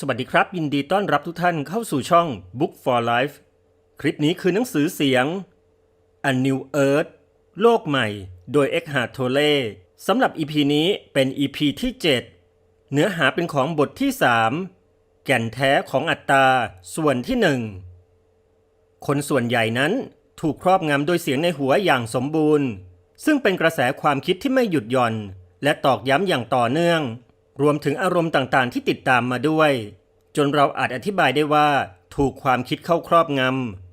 สวัสดีครับ ยินดีต้อนรับทุกท่านเข้าสู่ช่อง Book for Life คลิปนี้คือหนังสือเสียง A New Earth โลกใหม่ โดย Eckhart Tolle สำหรับ EP นี้เป็น EP ที่ 7 เนื้อหาเป็นของบทที่ 3 แก่นแท้ของอัตตา ส่วนที่ 1 คนส่วนใหญ่นั้นถูกครอบงำโดยเสียงในหัวอย่างสมบูรณ์ ซึ่งเป็นกระแสความคิดที่ไม่หยุดหย่อน และตอกย้ำอย่างต่อเนื่อง รวมถึงอารมณ์ต่างๆ ที่ติดตามมาด้วย จนเราอาจอธิบายได้ว่าถูกความคิดเข้าครอบง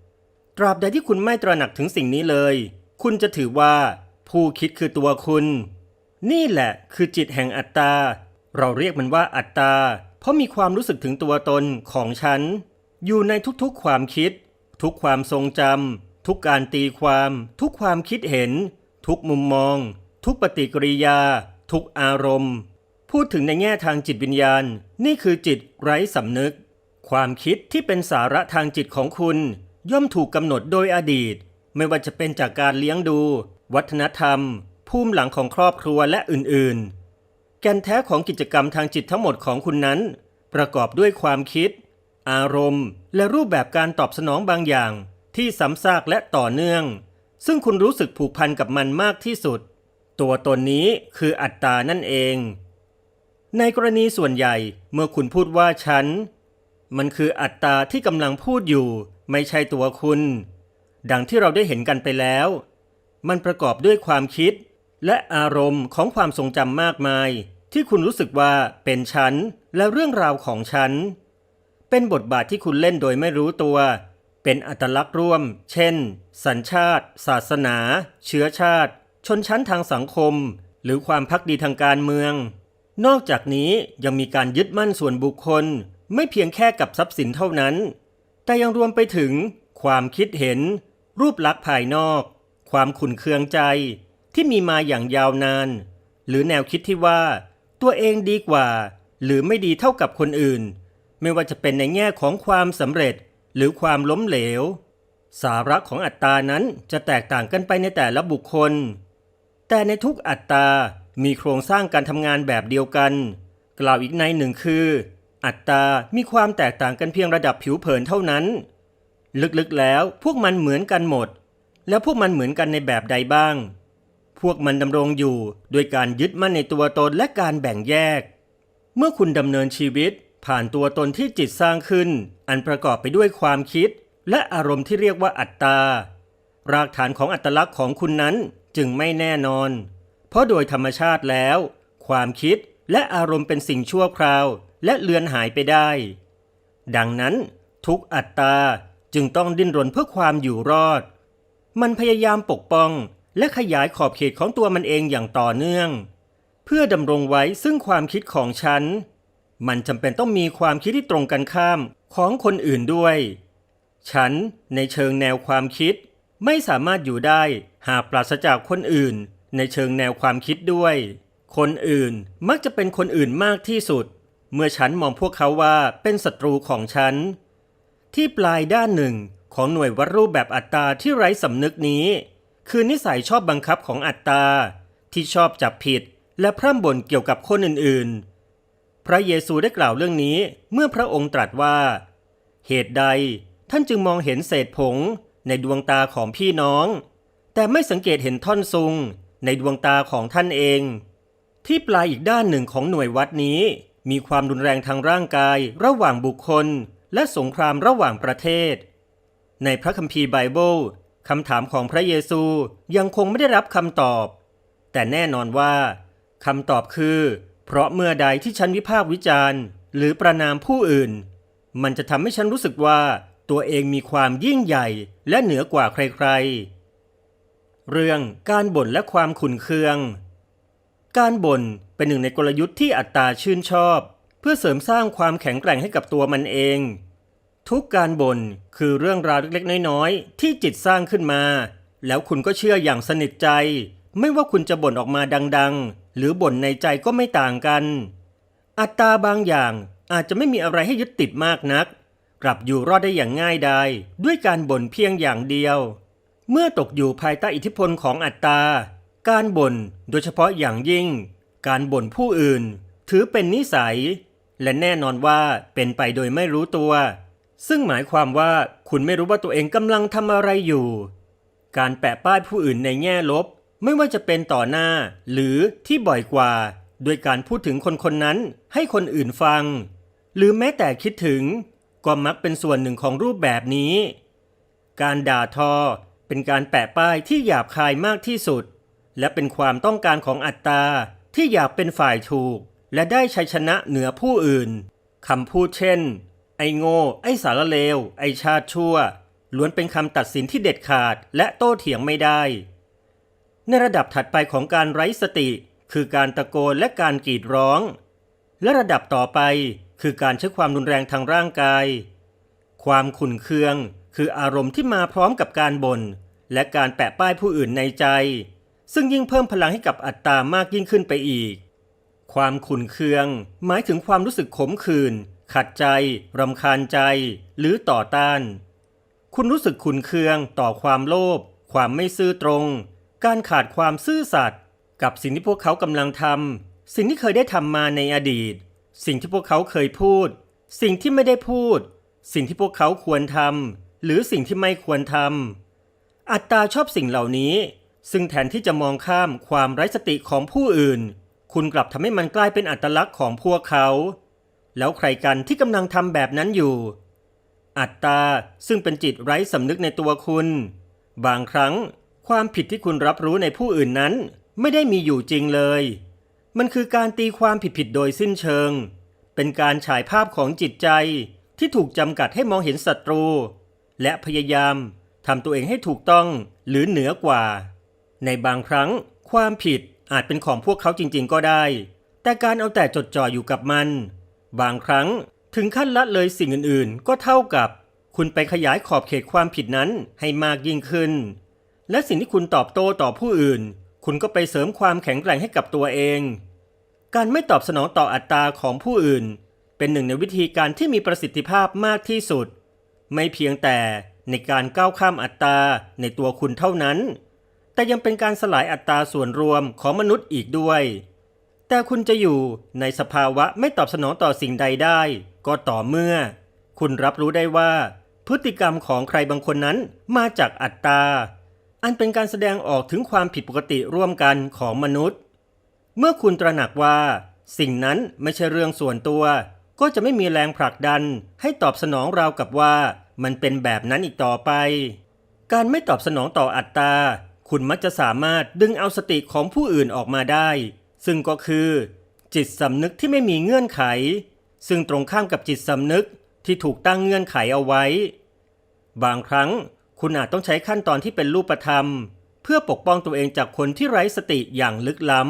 ำตราบใดที่คุณไม่ตระหนักถึงสิ่งนี้เลย คุณจะถือว่า ผู้คิดคือตัวคุณ นี่แหละคือจิตแห่งอัตตา เราเรียกมันว่าอัตตา เพราะมีความรู้สึกถึงตัวตนของฉัน อยู่ในทุกๆความคิด ทุกความทรงจำทุกการตีความ ทุกความคิดเห็น ทุกมุมมอง ทุกปฏิกิริยา ทุกอารมณ์ พูดถึงในแง่ทางจิตวิญญาณ นี่คือจิตไร้สำนึก ความคิดที่เป็นสาระทางจิตของคุณ ย่อมถูกกำหนดโดยอดีต ไม่ว่าจะเป็นจากการเลี้ยงดู วัฒนธรรม ภูมิหลังของครอบครัวและอื่นๆ แกนแท้ของกิจกรรมทางจิตทั้งหมดของคุณนั้น ประกอบด้วยความคิด อารมณ์ และรูปแบบการตอบสนองบางอย่าง ที่ซ้ำซากและต่อเนื่อง ซึ่งคุณรู้สึกผูกพันกับมันมากที่สุด ตัวตนนี้คืออัตตานั่นเอง ในกรณีส่วนใหญ่เมื่อคุณพูดว่าฉัน มันคืออัตตาที่กำลังพูดอยู่ ไม่ใช่ตัวคุณ ดังที่เราได้เห็นกันไปแล้ว มันประกอบด้วยความคิด และอารมณ์ของความทรงจำมากมาย ที่คุณรู้สึกว่าเป็นฉัน และเรื่องราวของฉัน เป็นบทบาทที่คุณเล่นโดยไม่รู้ตัว เป็นอัตลักษณ์ร่วม เช่น สัญชาติ ศาสนา เชื้อชาติ ชนชั้นทางสังคม หรือความพักดีทางการเมือง นอกจากนี้ยังมีการยึดมั่นส่วนบุคคล ไม่เพียงแค่กับทรัพย์สินเท่านั้น แต่ยังรวมไปถึง ความคิดเห็น รูปลักษณ์ภายนอก ความขุนเคืองใจ ที่มีมาอย่างยาวนาน หรือแนวคิดที่ว่า ตัวเองดีกว่า หรือไม่ดีเท่ากับคนอื่น ไม่ว่าจะเป็นในแง่ของความสำเร็จ หรือความล้มเหลว สาระของอัตตานั้นจะแตกต่างกันไปในแต่ละบุคคล แต่ในทุกอัตตา มีโครงสร้างการทำงานแบบเดียวกัน กล่าวอีกในหนึ่งคือ อัตตา มีความแตกต่างกันเพียงระดับผิวเผินเท่านั้น ลึกๆแล้วพวกมันเหมือนกันหมด แล้วพวกมันเหมือนกันในแบบใดบ้าง พวกมันดำรงอยู่โดยการยึดมั่นในตัวตนและการแบ่งแยก เมื่อคุณดำเนินชีวิตผ่านตัวตนที่จิตสร้างขึ้น อันประกอบไปด้วยความคิด และอารมณ์ที่เรียกว่าอัตตารากฐานของอัตลักษณ์ของคุณนั้นจึงไม่แน่นอน ราะโดยธรรมชาติแล้ว ความคิดและอารมณ์เป็นสิ่งชั่วคราวและเลือนหายไปได้ ดังนั้น ทุกอัตตาจึงต้องดิ้นรนเพื่อความอยู่รอด มันพยายามปกป้องและขยายขอบเขตของตัวมันเองอย่างต่อเนื่อง เพื่อดำรงไว้ซึ่งความคิดของฉัน มันจำเป็นต้องมีความคิดที่ตรงกันข้ามของคนอื่นด้วย ฉันในเชิงแนวความคิด ไม่สามารถอยู่ได้หากปราศจากคนอื่น ในเชิงแนวความคิดด้วย คนอื่นมักจะเป็นคนอื่นมากที่สุด เมื่อฉันมองพวกเขาว่าเป็นศัตรูของฉัน ที่ปลายด้านหนึ่งของหน่วยวัดรูปแบบอัตตาที่ไร้สำนึกนี้ คือนิสัยชอบบังคับของอัตตา ที่ชอบจับผิดและพร่ำบ่นเกี่ยวกับคนอื่นๆ พระเยซูได้กล่าวเรื่องนี้เมื่อพระองค์ตรัสว่า เหตุใดท่านจึงมองเห็นเศษผงในดวงตาของพี่น้อง แต่ไม่สังเกตเห็นท่อนซุง ในดวงตาของท่านเอง ที่ปลายอีกด้านหนึ่งของหน่วยวัดนี้ มีความรุนแรงทางร่างกายระหว่างบุคคล และสงครามระหว่างประเทศ ในพระคัมภีร์ไบเบิลคำถามของพระเยซูยังคงไม่ได้รับคำตอบ แต่แน่นอนว่าคำตอบคือ เพราะเมื่อใดที่ฉันวิพากษ์วิจารณ์ หรือประนามผู้อื่น มันจะทำให้ฉันรู้สึกว่าตัวเองมีความยิ่งใหญ่และเหนือกว่าใครๆ เรื่องการบ่นและความขุนเคือง การบ่นเป็นหนึ่งในกลยุทธ์ที่อัตตาชื่นชอบ เพื่อเสริมสร้างความแข็งแกร่งให้กับตัวมันเอง ทุกการบ่นคือเรื่องราวเล็กๆ น้อยๆ ที่จิตสร้างขึ้นมา แล้วคุณก็เชื่ออย่างสนิทใจ ไม่ว่าคุณจะบ่นออกมาดังๆ หรือบ่นในใจก็ไม่ต่างกัน อัตตาบางอย่างอาจจะไม่มีอะไรให้ยึดติดมากนัก กลับอยู่รอดได้อย่างง่ายดายด้วยการบ่นเพียงอย่างเดียว เมื่อตกอยู่ภายใต้อิทธิพลของอัตตา การบ่นโดยเฉพาะอย่างยิ่ง การบ่นผู้อื่น ถือเป็นนิสัย และแน่นอนว่าเป็นไปโดยไม่รู้ตัว ซึ่งหมายความว่าคุณไม่รู้ว่าตัวเองกำลังทำอะไรอยู่ การแปะป้ายผู้อื่นในแง่ลบ ไม่ว่าจะเป็นต่อหน้า หรือที่บ่อยกว่าด้วยการพูดถึงคนคนนั้นให้คนอื่นฟัง หรือแม้แต่คิดถึงก็มักเป็นส่วนหนึ่งของรูปแบบนี้ การด่าทอ เป็นการแปะป้ายที่หยาบคายมากที่สุด และเป็นความต้องการของอัตตาที่อยากเป็นฝ่ายถูก และได้ชัยชนะเหนือผู้อื่นคำพูดเช่น ไอโง่ ไอสารเลว ไอชาติชั่ว ล้วนเป็นคำตัดสินที่เด็ดขาดและโต้เถียงไม่ได้ ในระดับถัดไปของการไร้สติ คือการตะโกนและการกรีดร้อง และระดับต่อไปคือการใช้ความรุนแรงทางร่างกาย ความขุ่นเคือง คืออารมณ์ที่มาพร้อมกับการบน่นและการแปะป้ายผู้อื่นในใจ ซึ่งยิ่งเพิ่มพลังให้กับอัตตามากยิ่งขึ้นไปอีก ความขุนเคือง หมายถึงความรู้สึกขมขื่นขัดใจ รำคาญใจ หรือต่อต้าน คุณรู้สึกขุนเคืองต่อความโลภความไม่ซื่อตรง การขาดความซื่อสัตย์กับสิ่งที่พวกเขากำลังทำสิ่งที่เคยได้ทำมาในอดีต สิ่งที่พวกเขาเคยพูด สิ่งที่ไม่ได้พูด สิ่งที่พวกเขาควรทำ หรือสิ่งที่ไม่ควรทำอัตตาชอบสิ่งเหล่านี้ ซึ่งแทนที่จะมองข้ามความไร้สติของผู้อื่น คุณกลับทำให้มันกลายเป็นอัตลักษณ์ของพวกเขา แล้วใครกันที่กำลังทำแบบนั้นอยู่ อัตตาซึ่งเป็นจิตไร้สำนึกในตัวคุณ บางครั้งความผิดที่คุณรับรู้ในผู้อื่นนั้น ไม่ได้มีอยู่จริงเลย มันคือการตีความผิดๆโดยสิ้นเชิง เป็นการฉายภาพของจิตใจที่ถูกจำกัดให้มองเห็นศัตรู และพยายามทำตัวเองให้ถูกต้องหรือเหนือกว่า ในบางครั้งความผิดอาจเป็นของพวกเขาจริงๆก็ได้ แต่การเอาแต่จดจ่ออยู่กับมัน บางครั้งถึงขั้นละเลยสิ่งอื่นๆ ก็เท่ากับ คุณไปขยายขอบเขตความผิดนั้นให้มากยิ่งขึ้น และสิ่งที่คุณตอบโต้ต่อผู้อื่น คุณก็ไปเสริมความแข็งแกร่งให้กับตัวเอง การไม่ตอบสนองต่ออัตราของผู้อื่น เป็นหนึ่งในวิธีการที่มีประสิทธิภาพมากที่สุด ไม่เพียงแต่ในการก้าวข้ามอัตราในตัวคุณเท่านั้น แต่ยังเป็นการสลายอัตราส่วนรวมของมนุษย์อีกด้วย แต่คุณจะอยู่ในสภาวะไม่ตอบสนองต่อสิ่งใดได้ ก็ต่อเมื่อ คุณรับรู้ได้ว่า พฤติกรรมของใครบางคนนั้นมาจากอัตตา อันเป็นการแสดงออกถึงความผิดปกติร่วมกันของมนุษย์ เมื่อคุณตระหนักว่า สิ่งนั้นไม่ใช่เรื่องส่วนตัว ก็จะไม่มีแรงผลักดัน ให้ตอบสนองราวกับว่ามันเป็นแบบนั้นอีกต่อไป การไม่ตอบสนองต่ออัตตา คุณมักจะสามารถดึงเอาสติของผู้อื่นออกมาได้ ซึ่งก็คือ จิตสำนึกที่ไม่มีเงื่อนไข ซึ่งตรงข้ามกับจิตสำนึกที่ถูกตั้งเงื่อนไขเอาไว้ บางครั้งคุณอาจต้องใช้ขั้นตอนที่เป็นรูปธรรม เพื่อปกป้องตัวเองจากคนที่ไร้สติอย่างลึกล้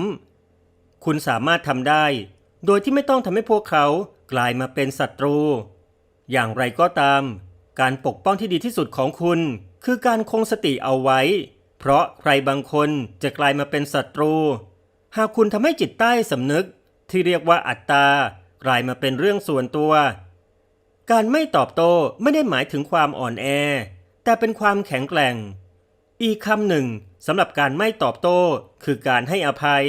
ำ คุณสามารถทำได้ โดยที่ไม่ต้องทำให้พวกเขา กลายมาเป็นศัตรู อย่างไรก็ตาม การปกป้องที่ดีที่สุดของคุณ คือการคงสติเอาไว้ เพราะใครบางคนจะกลายมาเป็นศัตรู หากคุณทำให้จิตใต้สำนึกที่เรียกว่าอัตตากลายมาเป็นเรื่องส่วนตัว การไม่ตอบโต้ไม่ได้หมายถึงความอ่อนแอ แต่เป็นความแข็งแกร่ง อีกคำหนึ่งสำหรับการไม่ตอบโต้คือการให้อภัย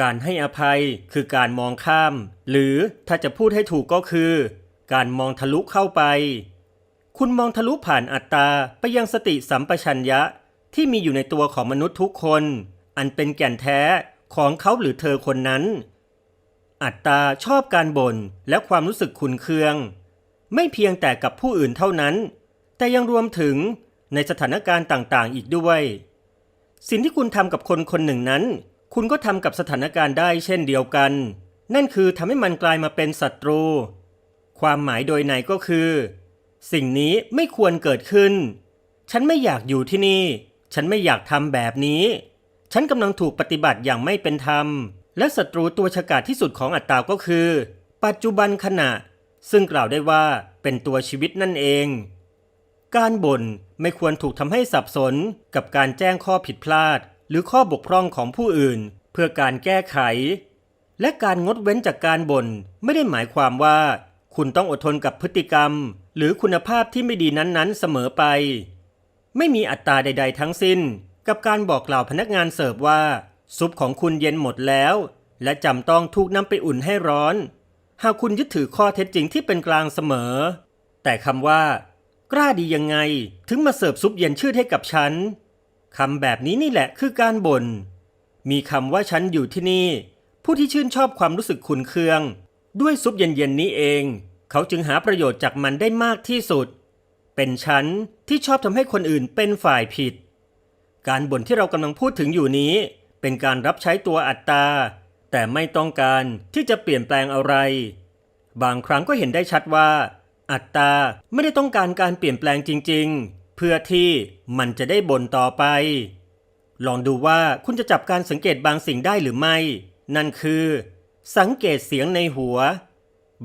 การให้อภัยคือการมองข้าม หรือถ้าจะพูดให้ถูกก็คือ การมองทะลุเข้าไป คุณมองทะลุผ่านอัตตาไปยังสติสัมปชัญญะที่มีอยู่ในตัวของมนุษย์ทุกคน อันเป็นแก่นแท้ของเขาหรือเธอคนนั้น อัตตาชอบการบ่นและความรู้สึกขุนเคือง ไม่เพียงแต่กับผู้อื่นเท่านั้น แต่ยังรวมถึงในสถานการณ์ต่างๆ อีกด้วย สิ่งที่คุณทำกับคนคนหนึ่งนั้น คุณก็ทำกับสถานการณ์ได้เช่นเดียวกัน นั่นคือทำให้มันกลายมาเป็นศัตรู ความหมายโดยในก็คือ สิ่งนี้ไม่ควรเกิดขึ้น ฉันไม่อยากอยู่ที่นี่ ฉันไม่อยากทำแบบนี้ ฉันกำลังถูกปฏิบัติอย่างไม่เป็นธรรม และศัตรูตัวฉกาจที่สุดของอัตตาก็คือ ปัจจุบันขณะ ซึ่งกล่าวได้ว่าเป็นตัวชีวิตนั่นเอง การบ่นไม่ควรถูกทำให้สับสนกับการแจ้งข้อผิดพลาด หรือข้อบกพร่องของผู้อื่น เพื่อการแก้ไข และการงดเว้นจากการบ่นไม่ได้หมายความว่า คุณต้องอดทนกับพฤติกรรม หรือคุณภาพที่ไม่ดีนั้นๆ เสมอไป ไม่มีอัตราใด ๆ ทั้งสิ้น กับการบอกกล่าวพนักงานเสิร์ฟว่า ซุปของคุณเย็นหมดแล้ว และจำต้องถูกนำไปอุ่นให้ร้อน หากคุณยึดถือข้อเท็จจริงที่เป็นกลางเสมอ แต่คำว่า กล้าดียังไง ถึงมาเสิร์ฟซุปเย็นชืดให้กับฉัน คำแบบนี้นี่แหละคือการบ่น มีคำว่าฉันอยู่ที่นี่ ผู้ที่ชื่นชอบความรู้สึกขุนเคือง ด้วยซุปเย็นๆนี้เอง เขาจึงหาประโยชน์จากมันได้มากที่สุด เป็นฉันที่ชอบทำให้คนอื่นเป็นฝ่ายผิด การบ่นที่เรากำลังพูดถึงอยู่นี้ เป็นการรับใช้ตัวอัตตา แต่ไม่ต้องการที่จะเปลี่ยนแปลงอะไร บางครั้งก็เห็นได้ชัดว่า อัตตาไม่ได้ต้องการการเปลี่ยนแปลงจริง ๆ เพื่อที่มันจะได้บ่นต่อไป ลองดูว่าคุณจะจับการสังเกตบางสิ่งได้หรือไม่ นั่นคือ สังเกตเสียงในหัว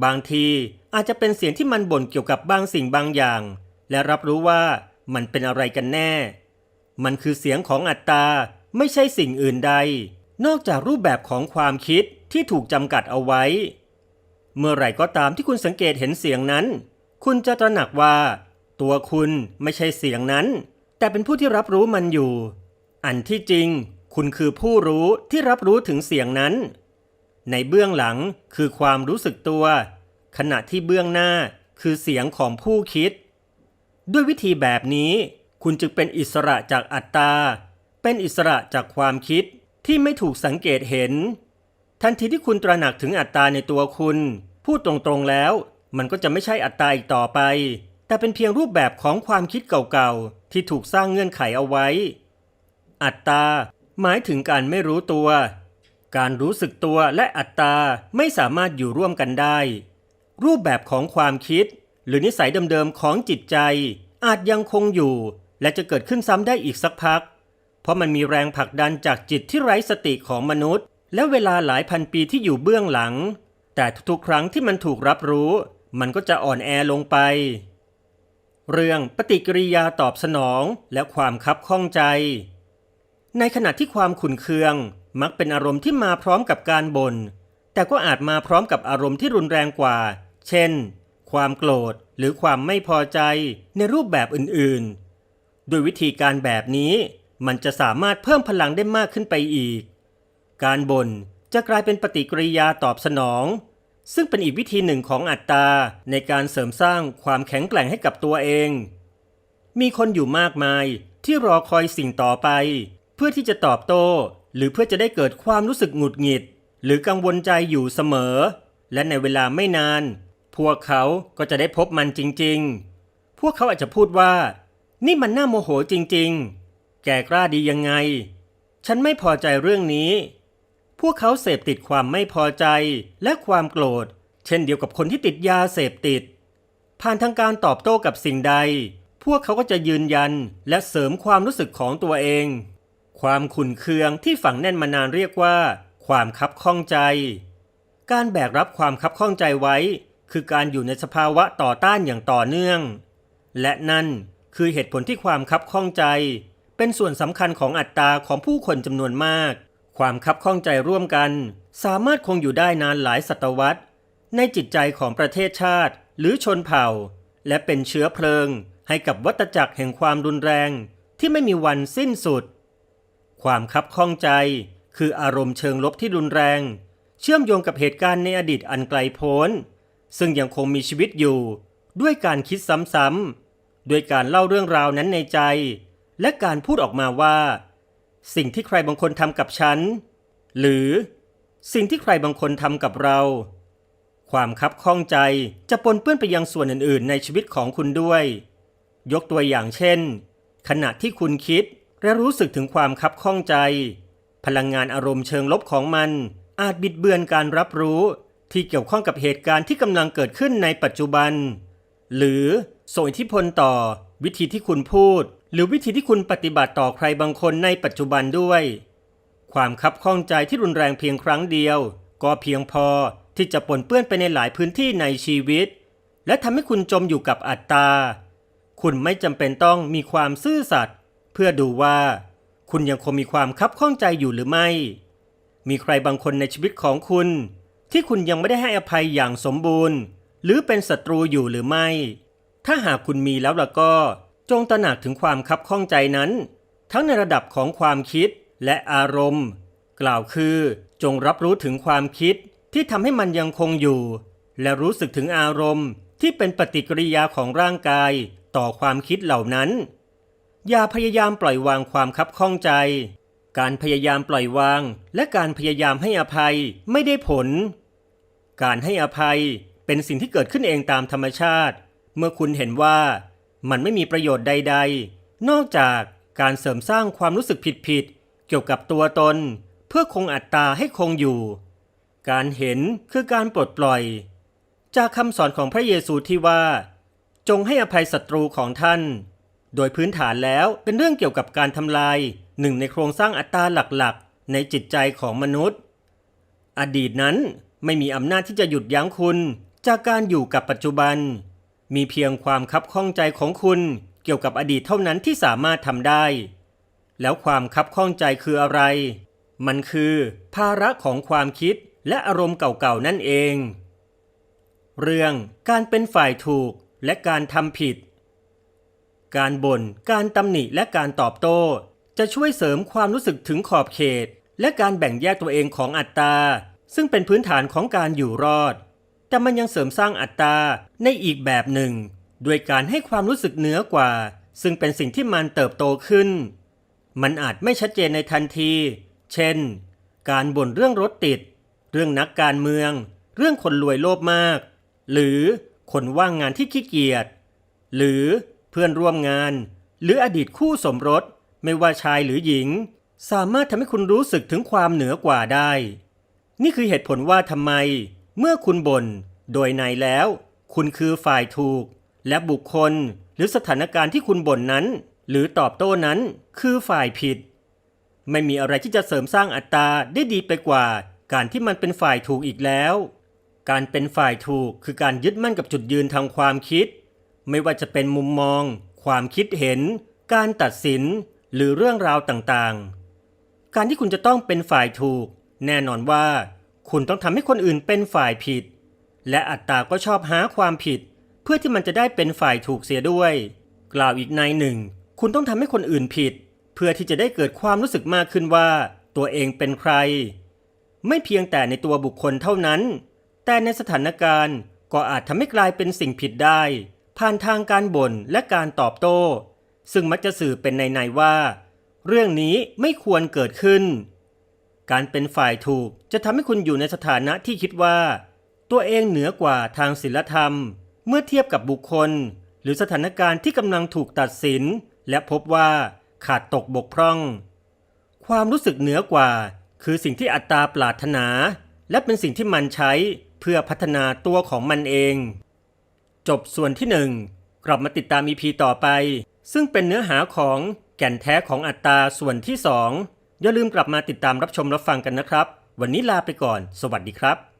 บางทีอาจจะเป็นเสียงที่มันบ่นเกี่ยวกับบางสิ่งบางอย่าง และรับรู้ว่ามันเป็นอะไรกันแน่ มันคือเสียงของอัตตาไม่ใช่สิ่งอื่นใด นอกจากรูปแบบของความคิดที่ถูกจำกัดเอาไว้ เมื่อไหร่ก็ตามที่คุณสังเกตเห็นเสียงนั้น คุณจะตระหนักว่า ตัวคุณไม่ใช่เสียงนั้น แต่เป็นผู้ที่รับรู้มันอยู่ อันที่จริง คุณคือผู้รู้ที่รับรู้ถึงเสียงนั้น ในเบื้องหลังคือความรู้สึกตัว ขณะที่เบื้องหน้าคือเสียงของผู้คิด ด้วยวิธีแบบนี้ คุณจึงเป็นอิสระจากอัตตา เป็นอิสระจากความคิดที่ไม่ถูกสังเกตเห็น ทันทีที่คุณตระหนักถึงอัตตาในตัวคุณ พูดตรงๆแล้ว มันก็จะไม่ใช่อัตตาอีกต่อไป แต่เป็นเพียงรูปแบบของความคิดเก่าๆ ที่ถูกสร้างเงื่อนไขเอาไว้ อัตตา หมายถึงการไม่รู้ตัว การรู้สึกตัวและอัตตาไม่สามารถอยู่ร่วมกันได้ รูปแบบของความคิด หรือนิสัยเดิมๆของจิตใจ อาจยังคงอยู่ และจะเกิดขึ้นซ้ำได้อีกสักพัก เพราะมันมีแรงผลักดันจากจิตที่ไร้สติของมนุษย์ และเวลาหลายพันปีที่อยู่เบื้องหลัง แต่ทุกๆครั้งที่มันถูกรับรู้ มันก็จะอ่อนแอลงไป เรื่องปฏิกิริยาตอบสนองและความคับข้องใจ ในขณะที่ความขุนเคืองมักเป็นอารมณ์ที่มาพร้อมกับการบน่น แต่ก็อาจมาพร้อมกับอารมณ์ที่รุนแรงกว่า เช่น ความโกรธหรือความไม่พอใจในรูปแบบอื่นๆ โดยวิธีการแบบนี้มันจะสามารถเพิ่มพลังได้มากขึ้นไปอีก การบ่นจะกลายเป็นปฏิกิริยาตอบสนอง ซึ่งเป็นอีกวิธีหนึ่งของอัตตาในการเสริมสร้างความแข็งแกร่งให้กับตัวเอง มีคนอยู่มากมายที่รอคอยสิ่งต่อไป เพื่อที่จะตอบโต้ หรือเพื่อจะได้เกิดความรู้สึกหงุดหงิด หรือกังวลใจอยู่เสมอ และในเวลาไม่นาน พวกเขาก็จะได้พบมันจริง ๆ พวกเขาอาจจะพูดว่า นี่มันน่าโมโหจริง ๆ แกกล้าดียังไง ฉันไม่พอใจเรื่องนี้ พวกเขาเสพติดความไม่พอใจและความโกรธ เช่นเดียวกับคนที่ติดยาเสพติด ผ่านทางการตอบโต้กับสิ่งใด พวกเขาก็จะยืนยันและเสริมความรู้สึกของตัวเอง ความขุ่นเคืองที่ฝังแน่นมานานเรียกว่า ความคับข้องใจ การแบกรับความคับข้องใจไว้ คือการอยู่ในสภาวะต่อต้านอย่างต่อเนื่อง และนั่นคือเหตุผลที่ความคับข้องใจ เป็นส่วนสำคัญของอัตราของผู้คนจำนวนมาก ความคับข้องใจร่วมกัน สามารถคงอยู่ได้นานหลายศตวรรษ ในจิตใจของประเทศชาติ หรือชนเผ่า และเป็นเชื้อเพลิง ให้กับวัตจักรแห่งความรุนแรง ที่ไม่มีวันสิ้นสุด ความคับข้องใจ คืออารมณ์เชิงลบที่รุนแรง เชื่อมโยงกับเหตุการณ์ในอดีตอันไกลโพ้น ซึ่งยังคงมีชีวิตอยู่ ด้วยการคิดซ้ำๆด้วยการเล่าเรื่องราวนั้นในใจ และการพูดออกมาว่า สิ่งที่ใครบางคนทำกับฉัน หรือสิ่งที่ใครบางคนทำกับเรา ความคับข้องใจจะปนเปื้อนไปยังส่วนอื่น ๆ ในชีวิตของคุณด้วย ยกตัวอย่างเช่น ขณะที่คุณคิดและรู้สึกถึงความคับข้องใจ พลังงานอารมณ์เชิงลบของมัน อาจบิดเบือนการรับรู้ที่เกี่ยวข้องกับเหตุการณ์ที่กำลังเกิดขึ้นในปัจจุบัน หรือส่งอิทธิพลต่อวิธีที่คุณพูด หรือวิธีที่คุณปฏิบัติต่อใครบางคนในปัจจุบันด้วย ความคับข้องใจที่รุนแรงเพียงครั้งเดียว ก็เพียงพอที่จะปนเปื้อนไปในหลายพื้นที่ในชีวิต และทำให้คุณจมอยู่กับอัตตา คุณไม่จำเป็นต้องมีความซื่อสัตย์เพื่อดูว่า คุณยังคงมีความคับข้องใจอยู่หรือไม่ มีใครบางคนในชีวิตของคุณ ที่คุณยังไม่ได้ให้อภัยอย่างสมบูรณ์ หรือเป็นศัตรูอยู่หรือไม่ ถ้าหากคุณมีแล้วล่ะก็ จงตระหนักถึงความคับข้องใจนั้น ทั้งในระดับของความคิดและอารมณ์ กล่าวคือจงรับรู้ถึงความคิดที่ทำให้มันยังคงอยู่ และรู้สึกถึงอารมณ์ที่เป็นปฏิกิริยาของร่างกายต่อความคิดเหล่านั้น อย่าพยายามปล่อยวางความคับข้องใจ การพยายามปล่อยวางและการพยายามให้อภัยไม่ได้ผล การให้อภัยเป็นสิ่งที่เกิดขึ้นเองตามธรรมชาติ เมื่อคุณเห็นว่า มันไม่มีประโยชน์ใด ๆ นอกจากการเสริมสร้างความรู้สึกผิดๆ เกี่ยวกับตัวตน เพื่อคงอัตตาให้คงอยู่ การเห็นคือการปลดปล่อย จากคำสอนของพระเยซูที่ว่า จงให้อภัยศัตรูของท่าน โดยพื้นฐานแล้วเป็นเรื่องเกี่ยวกับการทำลายหนึ่งในโครงสร้างอัตตาหลักๆ ในจิตใจของมนุษย์ อดีตนั้นไม่มีอำนาจที่จะหยุดยั้งคุณจากการอยู่กับปัจจุบัน มีเพียงความคับข้องใจของคุณเกี่ยวกับอดีตเท่านั้นที่สามารถทำได้ แล้วความคับข้องใจคืออะไร มันคือภาระของความคิดและอารมณ์เก่าๆนั่นเอง เรื่องการเป็นฝ่ายถูกและการทำผิด การบ่น การตำหนิและการตอบโต้ จะช่วยเสริมความรู้สึกถึงขอบเขต และการแบ่งแยกตัวเองของอัตตา ซึ่งเป็นพื้นฐานของการอยู่รอด แต่มันยังเสริมสร้างอัตตาในอีกแบบหนึ่ง ด้วยการให้ความรู้สึกเหนือกว่า ซึ่งเป็นสิ่งที่มันเติบโตขึ้น มันอาจไม่ชัดเจนในทันที เช่น การบ่นเรื่องรถติด เรื่องนักการเมือง เรื่องคนรวยโลภมาก หรือคนว่างงานที่ขี้เกียจ หรือเพื่อนร่วมงาน หรืออดีตคู่สมรส ไม่ว่าชายหรือหญิง สามารถทำให้คุณรู้สึกถึงความเหนือกว่าได้ นี่คือเหตุผลว่าทำไม เมื่อคุณบน่นโดยในแล้ว คุณคือฝ่ายถูก และบุคคลหรือสถานการณ์ที่คุณบ่นนั้น หรือตอบโต้นั้นคือฝ่ายผิด ไม่มีอะไรที่จะเสริมสร้างอัตตราได้ดีไปกว่า การที่มันเป็นฝ่ายถูกอีกแล้ว การเป็นฝ่ายถูกคือการยึดมั่นกับจุดยืนทางความคิด ไม่ว่าจะเป็นมุมมอง ความคิดเห็น การตัดสิน หรือเรื่องราวต่างๆ การที่คุณจะต้องเป็นฝ่ายถูก แน่นอนว่า คุณต้องทำให้คนอื่นเป็นฝ่ายผิด และอัตตาก็ชอบหาความผิด เพื่อที่มันจะได้เป็นฝ่ายถูกเสียด้วย กล่าวอีกในหนึ่ง คุณต้องทำให้คนอื่นผิด เพื่อที่จะได้เกิดความรู้สึกมากขึ้นว่า ตัวเองเป็นใคร ไม่เพียงแต่ในตัวบุคคลเท่านั้น แต่ในสถานการณ์ก็อาจทำให้กลายเป็นสิ่งผิดได้ ผ่านทางการบ่นและการตอบโต้ ซึ่งมักจะสื่อเป็นในๆว่า เรื่องนี้ไม่ควรเกิดขึ้น การเป็นฝ่ายถูกจะทำให้คุณอยู่ในสถานะที่คิดว่า ตัวเองเหนือกว่าทางศีลธรรม เมื่อเทียบกับบุคคล หรือสถานการณ์ที่กำลังถูกตัดสิน และพบว่าขาดตกบกพร่อง ความรู้สึกเหนือกว่า คือสิ่งที่อัตตาปรารถนา และเป็นสิ่งที่มันใช้เพื่อพัฒนาตัวของมันเอง จบส่วนที่หนึ่งกลับมาติดตาม EP ต่อไป ซึ่งเป็นเนื้อหาของแก่นแท้ของอัตตาส่วนที่สอง อย่าลืมกลับมาติดตามรับชมรับฟังกันนะครับ วันนี้ลาไปก่อน สวัสดีครับ